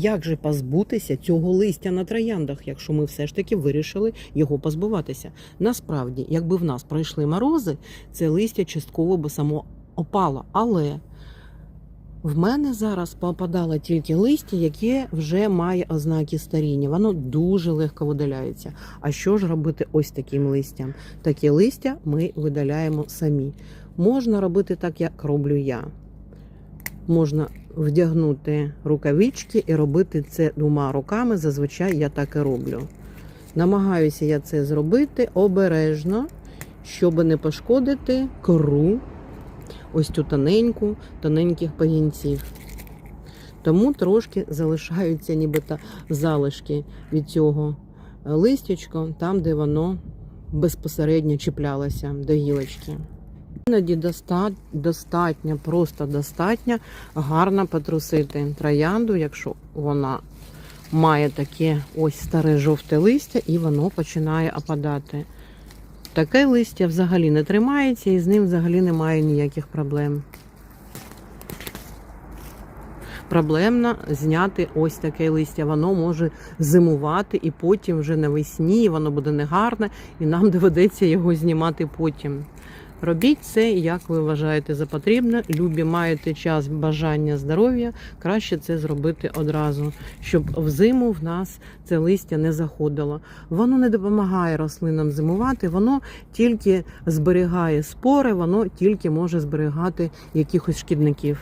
Як же позбутися цього листя на трояндах, якщо ми все ж таки вирішили його позбуватися? Насправді, якби в нас пройшли морози, це листя частково би само опало. Але в мене зараз попадало тільки листя, яке вже має ознаки старіння. Воно дуже легко видаляється. А що ж робити ось таким листям? Таке листя ми видаляємо самі. Можна робити так, як роблю я. Можна вдягнути рукавички і робити це двома руками. Зазвичай я так і роблю. Намагаюся я це зробити обережно, щоб не пошкодити кору, ось цю тоненьку, тоненьких пагінців. Тому трошки залишаються нібито залишки від цього листячка, там, де воно безпосередньо чіплялося до гілочки. Іноді достатньо, просто достатньо гарно потрусити троянду, якщо вона має таке ось старе жовте листя і воно починає опадати. Таке листя взагалі не тримається і з ним взагалі немає ніяких проблем. Проблемно зняти ось таке листя. Воно може зимувати і потім вже навесні воно буде негарне, і нам доведеться його знімати потім. Робіть це, як ви вважаєте за потрібне. Любі маєте час, бажання, здоров'я. Краще це зробити одразу, щоб взиму в нас це листя не заходило. Воно не допомагає рослинам зимувати, воно тільки зберігає спори, воно тільки може зберігати якихось шкідників.